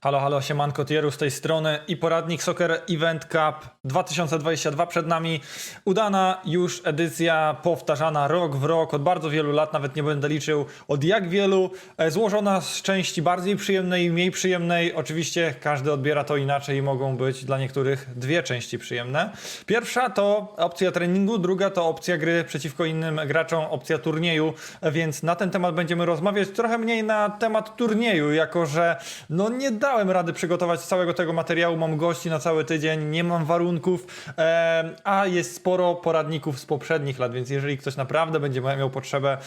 Halo, halo, siemanko, Tieru z tej strony i poradnik Soccer Event Cup 2022 przed nami. Udana już edycja, powtarzana rok w rok, od bardzo wielu lat, nawet nie będę liczył od jak wielu, e, złożona z części bardziej przyjemnej i mniej przyjemnej. Oczywiście każdy odbiera to inaczej i mogą być dla niektórych dwie części przyjemne. Pierwsza to opcja treningu, druga to opcja gry przeciwko innym graczom, opcja turnieju, e, więc na ten temat będziemy rozmawiać trochę mniej na temat turnieju, jako że no nie dałem rady przygotować całego tego materiału, mam gości na cały tydzień, nie mam warunków, e, a jest sporo poradników z poprzednich lat, więc jeżeli ktoś naprawdę będzie miał potrzebę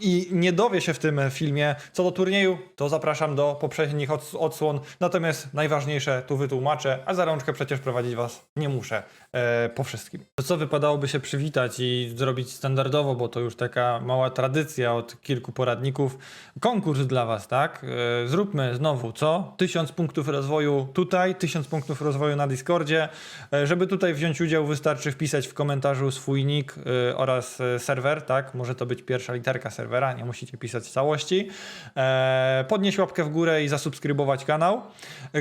i nie dowie się w tym filmie co do turnieju, to zapraszam do poprzednich ods- odsłon. Natomiast najważniejsze tu wytłumaczę, a za rączkę przecież prowadzić was nie muszę e, po wszystkim. To co wypadałoby się przywitać i zrobić standardowo, bo to już taka mała tradycja od kilku poradników. Konkurs dla was, tak? E, zróbmy znowu co? Tysiąc punktów rozwoju tutaj, tysiąc punktów rozwoju na Discordzie. E, żeby tutaj wziąć udział, wystarczy wpisać w komentarzu swój nick e, oraz e, serwer, tak? Może to być pierwsza literka serwera, nie musicie pisać całości. Podnieść łapkę w górę i zasubskrybować kanał.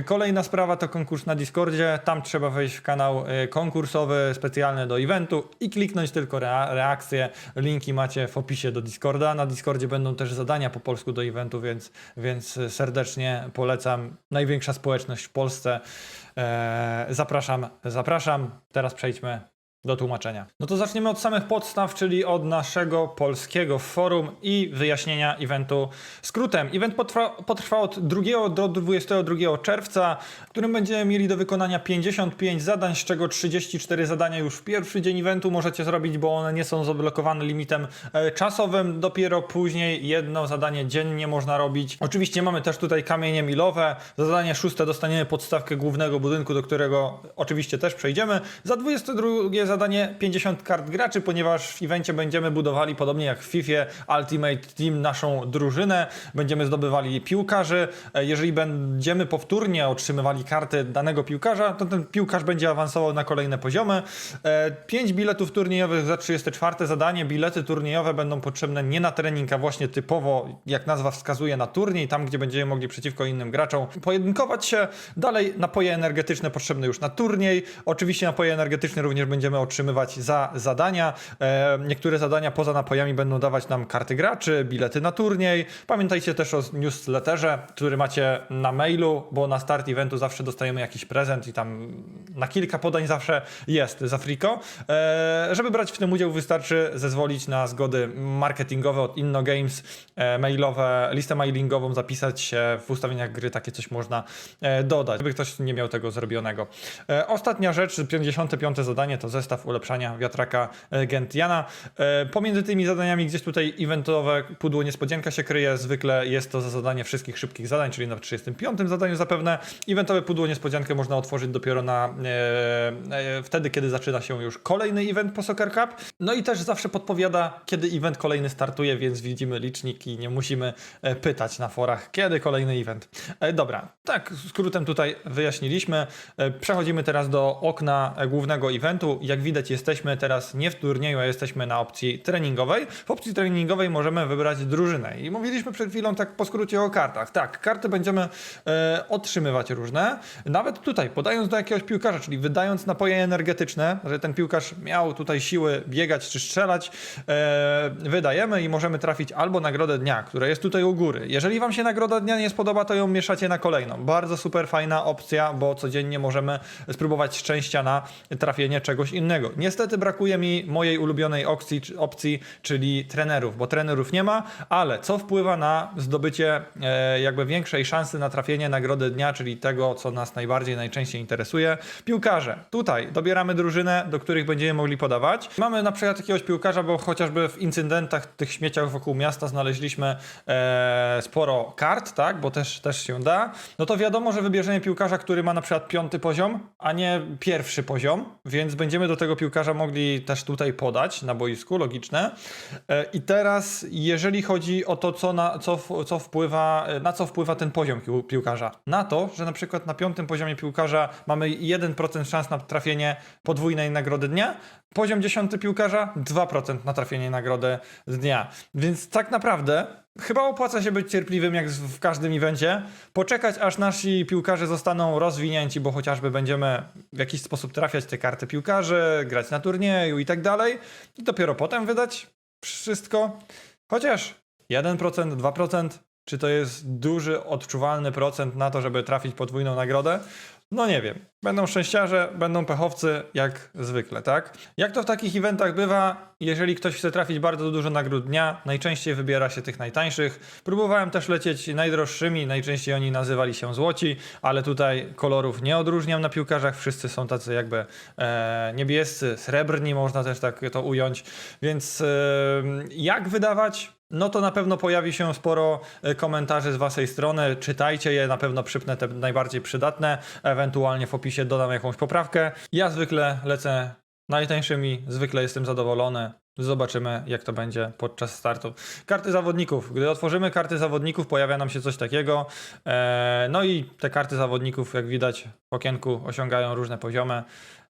Kolejna sprawa to konkurs na Discordzie. Tam trzeba wejść w kanał konkursowy specjalny do eventu i kliknąć tylko rea- reakcję. Linki macie w opisie do Discorda. Na Discordzie będą też zadania po polsku do eventu, więc, więc serdecznie polecam. Największa społeczność w Polsce. E, zapraszam, zapraszam. Teraz przejdźmy do tłumaczenia. No to zaczniemy od samych podstaw, czyli od naszego polskiego forum i wyjaśnienia eventu skrótem. Event potrwa, potrwa od 2 do 22 czerwca, w którym będziemy mieli do wykonania 55 zadań, z czego 34 zadania już w pierwszy dzień eventu możecie zrobić, bo one nie są zablokowane limitem e, czasowym. Dopiero później jedno zadanie dziennie można robić. Oczywiście mamy też tutaj kamienie milowe. Za zadanie szóste dostaniemy podstawkę głównego budynku, do którego oczywiście też przejdziemy. Za 22 zadanie 50 kart graczy, ponieważ w evencie będziemy budowali podobnie jak w FIFA Ultimate Team naszą drużynę. Będziemy zdobywali piłkarzy. E, Jeżeli będziemy powtórnie otrzymywali karty danego piłkarza, to ten piłkarz będzie awansował na kolejne poziomy. 5 biletów turniejowych za 34 zadanie. Bilety turniejowe będą potrzebne nie na trening, a właśnie typowo, jak nazwa wskazuje, na turniej, tam gdzie będziemy mogli przeciwko innym graczom pojedynkować się. Dalej napoje energetyczne potrzebne już na turniej. Oczywiście napoje energetyczne również będziemy otrzymywać za zadania. E, niektóre zadania poza napojami będą dawać nam karty graczy, bilety na turniej. Pamiętajcie też o newsletterze, który macie na mailu, bo na start eventu zawsze dostajemy jakiś prezent i tam na kilka podań zawsze jest za friko. E, żeby brać w tym udział wystarczy zezwolić na zgody marketingowe od Inno Games, e, mailowe, listę mailingową, zapisać się w ustawieniach gry, takie coś można dodać, żeby ktoś nie miał tego zrobionego. Ostatnia rzecz, 55 zadanie to zestaw ulepszania wiatraka e, Gentiana. E, pomiędzy tymi zadaniami gdzieś tutaj eventowe pudło niespodzianka się kryje, zwykle jest to za zadanie wszystkich szybkich zadań, czyli na 35 zadaniu zapewne. Eventowe pudło niespodziankę można otworzyć dopiero na e, wtedy, kiedy zaczyna się już kolejny event po Soccer Cup. No i też zawsze podpowiada, kiedy event kolejny startuje, więc widzimy licznik i nie musimy pytać na forach, kiedy kolejny event. Dobra, tak skrótem tutaj wyjaśniliśmy. Przechodzimy teraz do okna głównego eventu. Jak widać, jesteśmy teraz nie w turnieju, a jesteśmy na opcji treningowej. W opcji treningowej możemy wybrać drużynę. I mówiliśmy przed chwilą tak po skrócie o kartach. Tak, karty będziemy e, otrzymywać różne. Nawet tutaj, podając do jakiegoś piłkarza, czyli wydając napoje energetyczne, że ten piłkarz miał tutaj siły biegać czy strzelać, e, wydajemy i możemy trafić albo nagrodę dnia, która jest tutaj u góry. Jeżeli Wam się nagroda dnia nie spodoba, to ją mieszacie na kolejną. Bardzo super fajna opcja, bo codziennie możemy spróbować szczęścia na trafienie czegoś innego. Niestety brakuje mi mojej ulubionej opcji, opcji czyli trenerów, bo trenerów nie ma, ale co wpływa na zdobycie e, jakby większej szansy na trafienie nagrody dnia, czyli tego, co nas najbardziej, najczęściej interesuje. Piłkarze. Tutaj dobieramy drużynę, do których będziemy mogli podawać. Mamy na przykład jakiegoś piłkarza, bo chociażby w incydentach, tych śmieciach wokół miasta znaleźliśmy e, sporo kart, tak, bo też, też się da. No to wiadomo, że wybierzemy piłkarza, który ma na przykład piąty poziom, a nie pierwszy poziom, więc będziemy do tego piłkarza mogli też tutaj podać na boisku, logiczne. E, I teraz, jeżeli chodzi o to, co, na, co, co wpływa, na co wpływa ten poziom pił- piłkarza? Na to, że na przykład na piątym poziomie piłkarza mamy 1% szans na trafienie podwójnej nagrody dnia, poziom 10 piłkarza 2% na trafienie nagrody dnia. Więc tak naprawdę Chyba opłaca się być cierpliwym jak w każdym evencie, poczekać aż nasi piłkarze zostaną rozwinięci, bo chociażby będziemy w jakiś sposób trafiać te karty piłkarzy, grać na turnieju i tak dalej i dopiero potem wydać wszystko. Chociaż 1%, 2%, czy to jest duży, odczuwalny procent na to, żeby trafić podwójną nagrodę? No nie wiem. Będą szczęściarze, będą pechowcy, jak zwykle, tak? Jak to w takich eventach bywa, jeżeli ktoś chce trafić bardzo dużo nagród dnia, najczęściej wybiera się tych najtańszych. Próbowałem też lecieć najdroższymi, najczęściej oni nazywali się złoci, ale tutaj kolorów nie odróżniam na piłkarzach, wszyscy są tacy jakby e, niebiescy, srebrni, można też tak to ująć. Więc e, jak wydawać? No to na pewno pojawi się sporo e, komentarzy z waszej strony. Czytajcie je, na pewno przypnę te najbardziej przydatne. Ewentualnie w opisie dodam jakąś poprawkę. Ja zwykle lecę najtańszymi, zwykle jestem zadowolony. Zobaczymy, jak to będzie podczas startu. Karty zawodników. Gdy otworzymy karty zawodników, pojawia nam się coś takiego. E, No i te karty zawodników, jak widać w okienku, osiągają różne poziomy.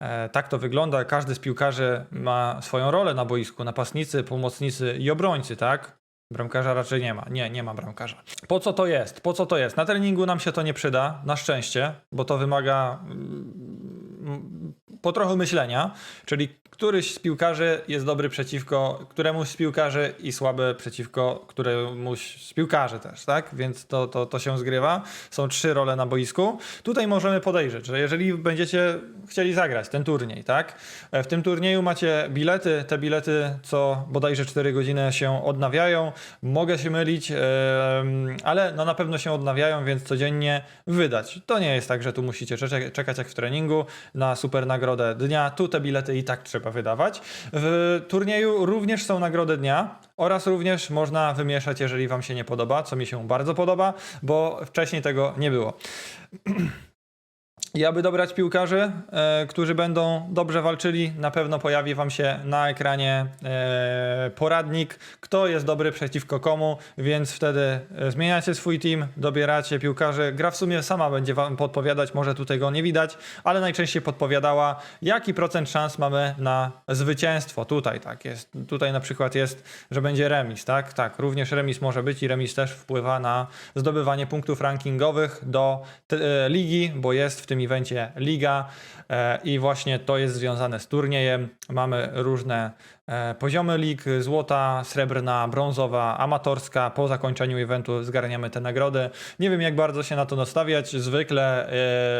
E, Tak to wygląda. Każdy z piłkarzy ma swoją rolę na boisku. Napastnicy, pomocnicy i obrońcy, tak? Bramkarza raczej nie ma. Nie, nie ma bramkarza. Po co to jest? Po co to jest? Na treningu nam się to nie przyda, na szczęście, bo to wymaga mm, po trochę myślenia, czyli któryś z piłkarzy jest dobry przeciwko któremuś z piłkarzy i słaby przeciwko któremuś z piłkarzy też, tak? Więc to, to, to się zgrywa. Są trzy role na boisku. Tutaj możemy podejrzeć, że jeżeli będziecie chcieli zagrać ten turniej, tak? E, W tym turnieju macie bilety, te bilety co bodajże 4 godziny się odnawiają. Mogę się mylić, em, ale no na pewno się odnawiają, więc codziennie wydać. To nie jest tak, że tu musicie cze- czekać jak w treningu na super nagrodę dnia. Tu te bilety i tak trzeba wydawać. W turnieju również są nagrody dnia oraz również można wymieszać, jeżeli Wam się nie podoba, co mi się bardzo podoba, bo wcześniej tego nie było. I aby dobrać piłkarzy, e, którzy będą dobrze walczyli, na pewno pojawi Wam się na ekranie e, poradnik, kto jest dobry przeciwko komu, więc wtedy e, zmieniacie swój team, dobieracie piłkarzy. Gra w sumie sama będzie Wam podpowiadać, może tutaj go nie widać, ale najczęściej podpowiadała, jaki procent szans mamy na zwycięstwo. Tutaj tak jest. Tutaj na przykład jest, że będzie remis, tak? Tak, również remis może być i remis też wpływa na zdobywanie punktów rankingowych do e, ligi, bo jest w tym evencie liga e, i właśnie to jest związane z turniejem. Mamy różne poziomy lig, złota, srebrna, brązowa, amatorska. Po zakończeniu eventu zgarniamy te nagrody. Nie wiem jak bardzo się na to nastawiać. Zwykle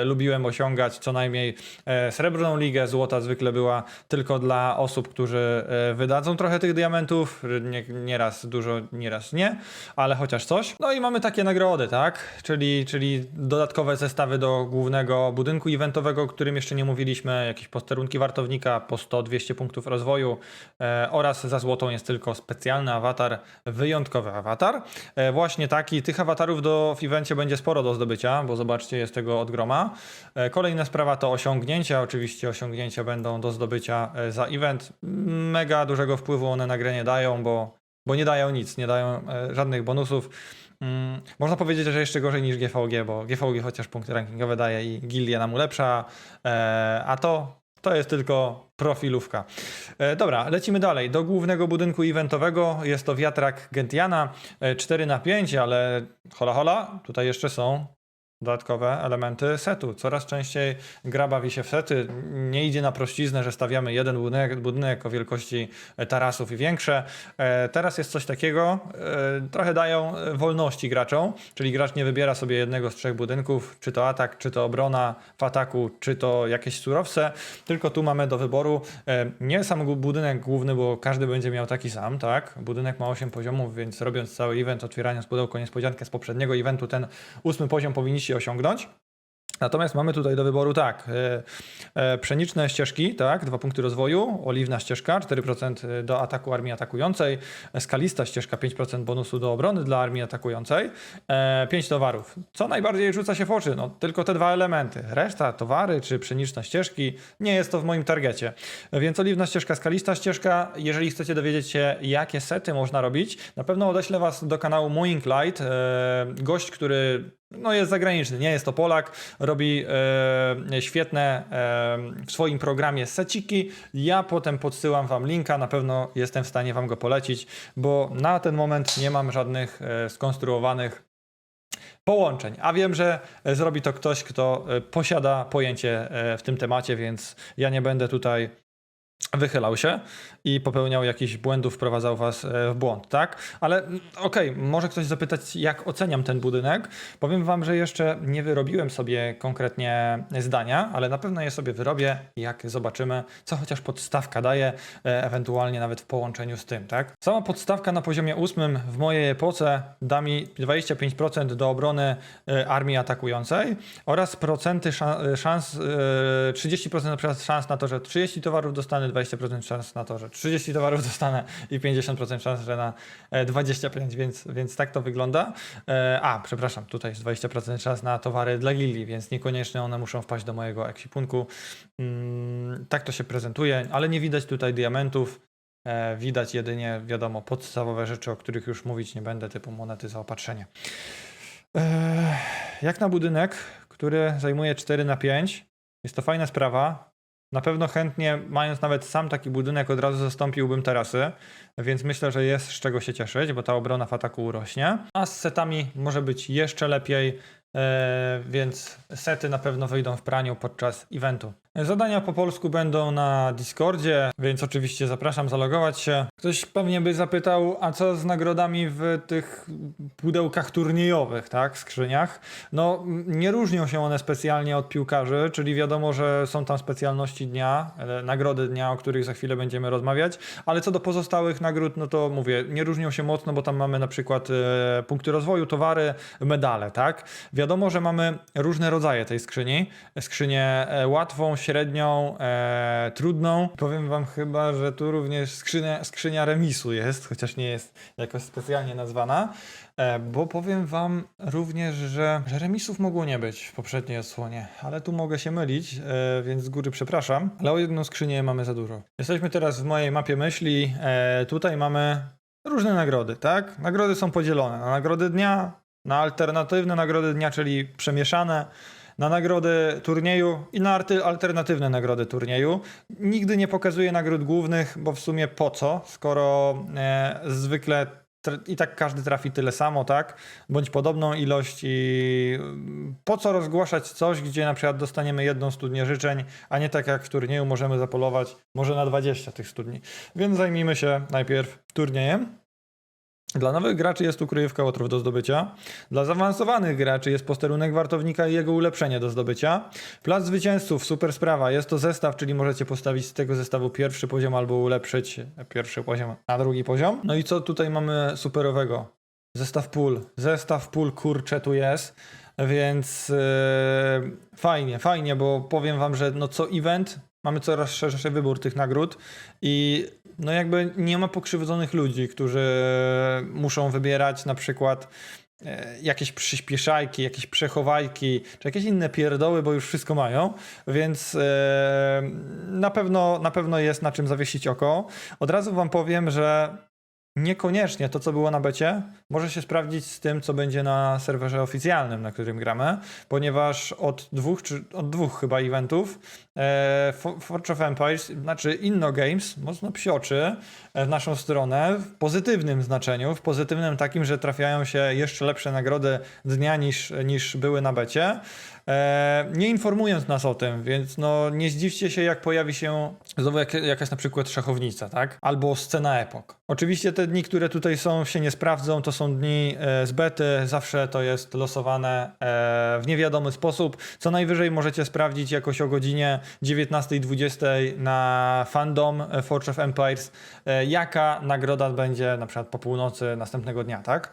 e, lubiłem osiągać co najmniej e, srebrną ligę. Złota zwykle była tylko dla osób, którzy e, wydadzą trochę tych diamentów. Nie, nieraz dużo, nieraz nie, ale chociaż coś. No i mamy takie nagrody, tak? Czyli, czyli dodatkowe zestawy do głównego budynku eventowego, o którym jeszcze nie mówiliśmy, jakieś posterunki wartownika po 100-200 punktów rozwoju e, oraz za złotą jest tylko specjalny awatar, wyjątkowy awatar. E, właśnie taki, tych awatarów do, w evencie będzie sporo do zdobycia, bo zobaczcie, jest tego od groma. E, kolejna sprawa to osiągnięcia, oczywiście osiągnięcia będą do zdobycia e, za event. Mega dużego wpływu one na grę nie dają, bo, bo nie dają nic, nie dają e, żadnych bonusów. Mm, można powiedzieć, że jeszcze gorzej niż GVG, bo GVG chociaż punkty rankingowe daje i gildia nam ulepsza, e, a to, to jest tylko profilówka. E, dobra, lecimy dalej. Do głównego budynku eventowego jest to wiatrak Gentiana e, 4 na 5 ale hola hola, tutaj jeszcze są dodatkowe elementy setu. Coraz częściej gra bawi się w sety. Nie idzie na prościznę, że stawiamy jeden budynek, budynek o wielkości e, tarasów i większe. E, Teraz jest coś takiego, e, trochę dają wolności graczom, czyli gracz nie wybiera sobie jednego z trzech budynków, czy to atak, czy to obrona w ataku, czy to jakieś surowce, tylko tu mamy do wyboru nie sam budynek główny, bo każdy będzie miał taki sam, tak? Budynek ma 8 poziomów, więc robiąc cały event, otwierając pudełko niespodziankę z poprzedniego eventu, ten ósmy poziom powinniście osiągnąć. Natomiast mamy tutaj do wyboru tak, e, e, pszeniczne ścieżki, tak, dwa punkty rozwoju, oliwna ścieżka, 4% do ataku armii atakującej, skalista ścieżka, 5% bonusu do obrony dla armii atakującej, e, 5 towarów. Co najbardziej rzuca się w oczy? No, tylko te dwa elementy. Reszta, towary czy pszeniczne ścieżki, nie jest to w moim targecie. Więc oliwna ścieżka, skalista ścieżka, jeżeli chcecie dowiedzieć się, jakie sety można robić, na pewno odeślę was do kanału Mooing Light, e, gość, który no jest zagraniczny, nie jest to Polak, robi e, świetne e, w swoim programie seciki. Ja potem podsyłam wam linka, na pewno jestem w stanie wam go polecić, bo na ten moment nie mam żadnych e, skonstruowanych połączeń. A wiem, że zrobi to ktoś, kto e, posiada pojęcie e, w tym temacie, więc ja nie będę tutaj wychylał się i popełniał jakichś błędów, wprowadzał was e, w błąd, tak? Ale mm, okej, może ktoś zapytać, jak oceniam ten budynek. Powiem wam, że jeszcze nie wyrobiłem sobie konkretnie zdania, ale na pewno je sobie wyrobię, jak zobaczymy, co chociaż podstawka daje, e, ewentualnie nawet w połączeniu z tym, tak? Sama podstawka na poziomie ósmym w mojej epoce da mi 25% do obrony e, armii atakującej oraz procenty szan- szans, e, 30% na przykład szans na to, że 30 towarów dostanę, 20% szans na to, że 30 towarów dostanę i 50% szans, że na e, 25, więc, więc tak to wygląda. E, A, przepraszam, tutaj jest 20% szans na towary dla gildii, więc niekoniecznie one muszą wpaść do mojego ekwipunku. Mm, Tak to się prezentuje, ale nie widać tutaj diamentów. E, Widać jedynie, wiadomo, podstawowe rzeczy, o których już mówić nie będę, typu monety zaopatrzenia. E, Jak na budynek, który zajmuje 4 na 5, jest to fajna sprawa. Na pewno chętnie, mając nawet sam taki budynek, od razu zastąpiłbym tarasy, więc myślę, że jest z czego się cieszyć, bo ta obrona w ataku urośnie. A z setami może być jeszcze lepiej, e, więc sety na pewno wyjdą w praniu podczas eventu. Zadania po polsku będą na Discordzie, więc oczywiście zapraszam zalogować się. Ktoś pewnie by zapytał, a co z nagrodami w tych pudełkach turniejowych, tak, skrzyniach? No, nie różnią się one specjalnie od piłkarzy, czyli wiadomo, że są tam specjalności dnia, e, nagrody dnia, o których za chwilę będziemy rozmawiać, ale co do pozostałych nagród, no to mówię, nie różnią się mocno, bo tam mamy na przykład e, punkty rozwoju, towary, medale, tak? Wiadomo, że mamy różne rodzaje tej skrzyni. Skrzynię e, łatwą, średnią, e, trudną. Powiem wam chyba, że tu również skrzynia, skrzynia remisu jest, chociaż nie jest jakoś specjalnie nazwana. E, Bo powiem wam również, że, że remisów mogło nie być w poprzedniej odsłonie, ale tu mogę się mylić, e, więc z góry przepraszam, ale o jedną skrzynię mamy za dużo. Jesteśmy teraz w mojej mapie myśli. E, Tutaj mamy różne nagrody, tak? Nagrody są podzielone na nagrody dnia, na alternatywne nagrody dnia, czyli przemieszane, na nagrody turnieju i na alternatywne nagrody turnieju. Nigdy nie pokazuję nagród głównych, bo w sumie po co, skoro e, zwykle i tak każdy trafi tyle samo, tak? Bądź podobną ilość i mm, po co rozgłaszać coś, gdzie na przykład dostaniemy jedną studnię życzeń, a nie tak jak w turnieju możemy zapolować może na 20 tych studni. Więc zajmijmy się najpierw turniejem. Dla nowych graczy jest tu kryjówka łotrów do zdobycia. Dla zaawansowanych graczy jest posterunek wartownika i jego ulepszenie do zdobycia. Plac zwycięzców, super sprawa. Jest to zestaw, czyli możecie postawić z tego zestawu pierwszy poziom albo ulepszyć pierwszy poziom na drugi poziom. No i co tutaj mamy superowego? Zestaw pól. Zestaw pól kurcze tu jest. Więc yy, fajnie, fajnie, bo powiem wam, że no co event mamy coraz szerszy wybór tych nagród i no jakby nie ma pokrzywdzonych ludzi, którzy muszą wybierać na przykład e, jakieś przyspieszajki, jakieś przechowajki, czy jakieś inne pierdoły, bo już wszystko mają, więc e, na, pewno, na pewno jest na czym zawiesić oko. Od razu wam powiem, że niekoniecznie to, co było na becie, może się sprawdzić z tym, co będzie na serwerze oficjalnym, na którym gramy, ponieważ od dwóch, czy od dwóch chyba eventów e, Fo- Forge of Empires, znaczy Inno Games, mocno psioczy e, w naszą stronę w pozytywnym znaczeniu, w pozytywnym takim, że trafiają się jeszcze lepsze nagrody dnia niż, niż były na becie, nie informując nas o tym, więc no nie zdziwcie się, jak pojawi się znowu jak, jakaś na przykład szachownica, tak? Albo scena epok. Oczywiście te dni, które tutaj są, się nie sprawdzą, to są dni e, z bety, zawsze to jest losowane e, w niewiadomy sposób. Co najwyżej możecie sprawdzić jakoś o godzinie 19.20 na fandom e, Forge of Empires, e, jaka nagroda będzie na przykład po północy następnego dnia, tak?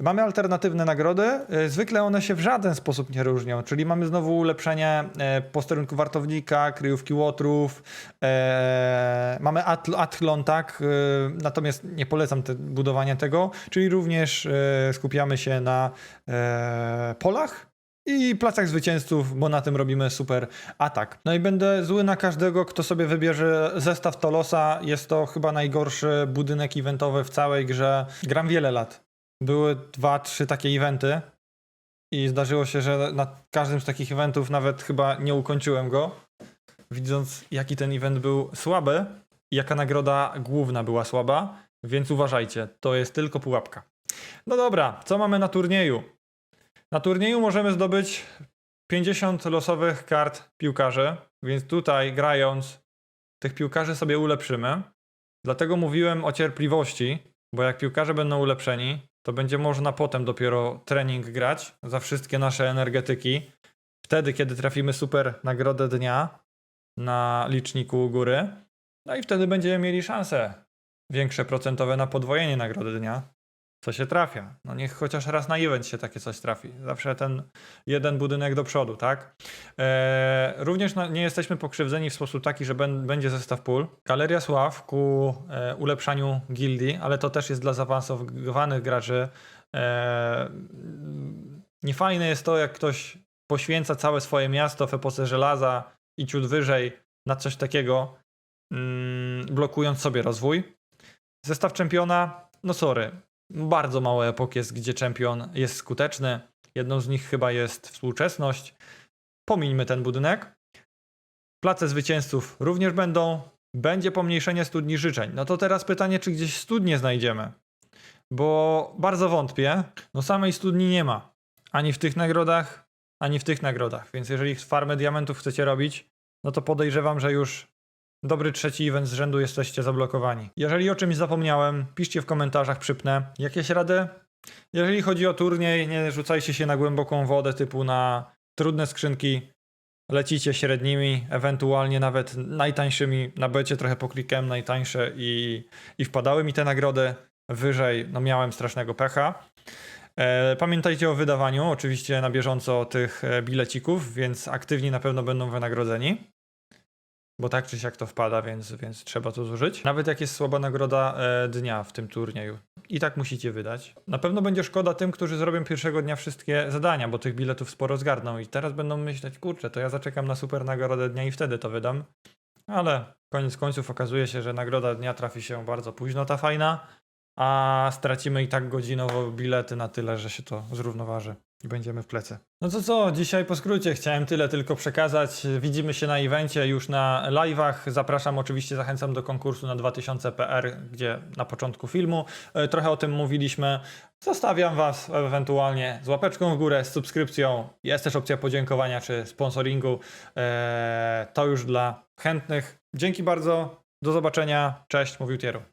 Mamy alternatywne nagrody. E, Zwykle one się w żaden sposób nie różnią, czyli mamy znowu ulepszenie e, posterunku wartownika, kryjówki łotrów, e, mamy athlon, tak? E, Natomiast nie polecam te, budowania tego, czyli również skupiamy się na polach, i placach zwycięzców, bo na tym robimy super atak. No i będę zły na każdego, kto sobie wybierze zestaw Tolosa. Jest to chyba najgorszy budynek eventowy w całej grze. Gram wiele lat. Były dwa, trzy takie eventy. I zdarzyło się, że na każdym z takich eventów nawet chyba nie ukończyłem go, widząc jaki ten event był słaby i jaka nagroda główna była słaba, więc uważajcie, to jest tylko pułapka. No dobra, co mamy na turnieju? Na turnieju możemy zdobyć 50 losowych kart piłkarzy, więc tutaj grając tych piłkarzy sobie ulepszymy. Dlatego mówiłem o cierpliwości, bo jak piłkarze będą ulepszeni, to będzie można potem dopiero trening grać za wszystkie nasze energetyki. Wtedy, kiedy trafimy super nagrodę dnia na liczniku u góry, no i wtedy będziemy mieli szansę większe procentowe na podwojenie nagrody dnia. Co się trafia? No niech chociaż raz na event się takie coś trafi. Zawsze ten jeden budynek do przodu, tak? Eee, również na, nie jesteśmy pokrzywdzeni w sposób taki, że ben, będzie zestaw pól. Galeria Sław ku e, ulepszaniu gildii, ale to też jest dla zaawansowanych graczy. Eee, niefajne jest to, jak ktoś poświęca całe swoje miasto w epoce żelaza i ciut wyżej na coś takiego, mm, blokując sobie rozwój. Zestaw czempiona, no sorry, bardzo mało epok jest, gdzie czempion jest skuteczny. Jedną z nich chyba jest współczesność. Pomińmy ten budynek. Place zwycięzców również będą. Będzie pomniejszenie studni życzeń. No to teraz pytanie, czy gdzieś studnie znajdziemy? Bo bardzo wątpię. No samej studni nie ma. Ani w tych nagrodach, ani w tych nagrodach. Więc jeżeli farmę diamentów chcecie robić, no to podejrzewam, że już dobry trzeci event z rzędu jesteście zablokowani. Jeżeli o czymś zapomniałem, piszcie w komentarzach, przypnę. Jakieś rady? Jeżeli chodzi o turniej, nie rzucajcie się na głęboką wodę typu na trudne skrzynki. Lecicie średnimi, ewentualnie nawet najtańszymi. Na becie trochę poklikałem najtańsze i, i wpadały mi te nagrody. Wyżej no miałem strasznego pecha. E, Pamiętajcie o wydawaniu, oczywiście na bieżąco tych e, bilecików, więc aktywni na pewno będą wynagrodzeni. Bo tak czy siak to wpada, więc, więc trzeba to zużyć. Nawet jak jest słaba nagroda e, dnia w tym turnieju. I tak musicie wydać. Na pewno będzie szkoda tym, którzy zrobią pierwszego dnia wszystkie zadania, bo tych biletów sporo zgarną. I teraz będą myśleć, kurczę, to ja zaczekam na super nagrodę dnia i wtedy to wydam. Ale koniec końców okazuje się, że nagroda dnia trafi się bardzo późno, ta fajna. A stracimy i tak godzinowo bilety na tyle, że się to zrównoważy i będziemy w plecy. No to co, dzisiaj po skrócie chciałem tyle tylko przekazać. Widzimy się na evencie już na live'ach. Zapraszam oczywiście, zachęcam do konkursu na 2000 PR, gdzie na początku filmu e, trochę o tym mówiliśmy. Zostawiam Was ewentualnie z łapeczką w górę, z subskrypcją. Jest też opcja podziękowania czy sponsoringu. E, To już dla chętnych. Dzięki bardzo. Do zobaczenia. Cześć, mówił Tieru.